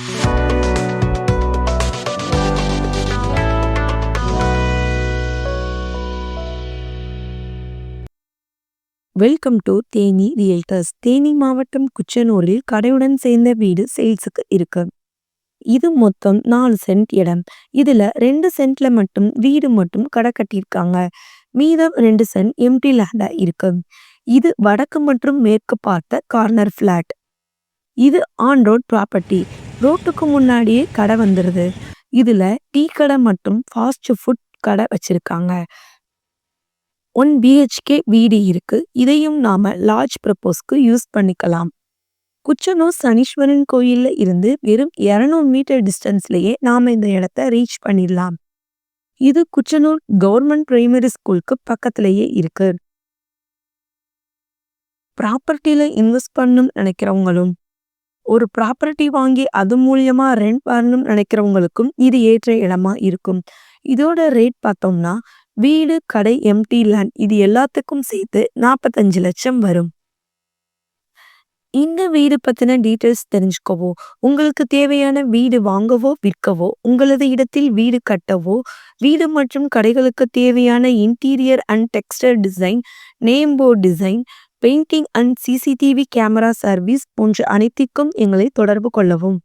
Welcome to Theni realtors Theni மாவட்டம் குச்சனூரில் கடையுடன் சேர்ந்த வீடு சேல்ஸுக்கு இருக்கு. இது மொத்தம் நாலு சென்ட் இடம். இதுல ரெண்டு சென்ட்ல மட்டும் வீடு மட்டும் கடை கட்டியிருக்காங்க. மீதம் ரெண்டு சென்ட் எம்டி லேண்டா இருக்கு. இது வடக்கு மற்றும் மேற்கு பார்த்த கார்னர் ஃபிளாட். இது ஆன் ரோட் ப்ராப்பர்ட்டி ரோட்டுக்கு முன்னாடியே கடை வந்துடுது இதில் டீ கடை மற்றும் ஃபாஸ்ட் ஃபுட் கடை வச்சுருக்காங்க. ஒன் பிஹெச்கே வீடு இருக்குது இதையும் நாம் லார்ஜ் ப்ரப்போஸ்க்கு யூஸ் பண்ணிக்கலாம். குச்சனூர் சனீஸ்வரன் கோயிலில் இருந்து வெறும் 200 மீட்டர் டிஸ்டன்ஸ்லேயே நாம் இந்த இடத்த ரீச் பண்ணிடலாம். இது குச்சனூர் கவர்மெண்ட் பிரைமரி ஸ்கூலுக்கு பக்கத்திலேயே இருக்குது ப்ராப்பர்ட்டியில் இன்வெஸ்ட் பண்ணணும்னு நினைக்கிறவங்களும் ஒரு ப்ராப்பர்ட்டி வாங்கி அது மூலியமா ரெண்ட் பண்ணணும்னு நினைக்கிறவங்களுக்கும் இது ஏற்ற இடமா இருக்கும். இதோட ரேட் பார்த்தோம்னா வீடு கடை எம்டி லேண்ட் இது எல்லாத்துக்கும் சேர்த்து நாற்பத்தஞ்சு லட்சம் வரும். இந்த வீடு பற்றின டீட்டெயில்ஸ் தெரிஞ்சுக்கவோ உங்களுக்கு தேவையான வீடு வாங்கவோ விற்கவோ உங்களது இடத்தில் வீடு கட்டவோ வீடு மற்றும் கடைகளுக்கு தேவையான interior and texture design name design painting and CCTV camera service போன்ற அனைத்திற்கும் எங்களை தொடர்பு கொள்ளவும்.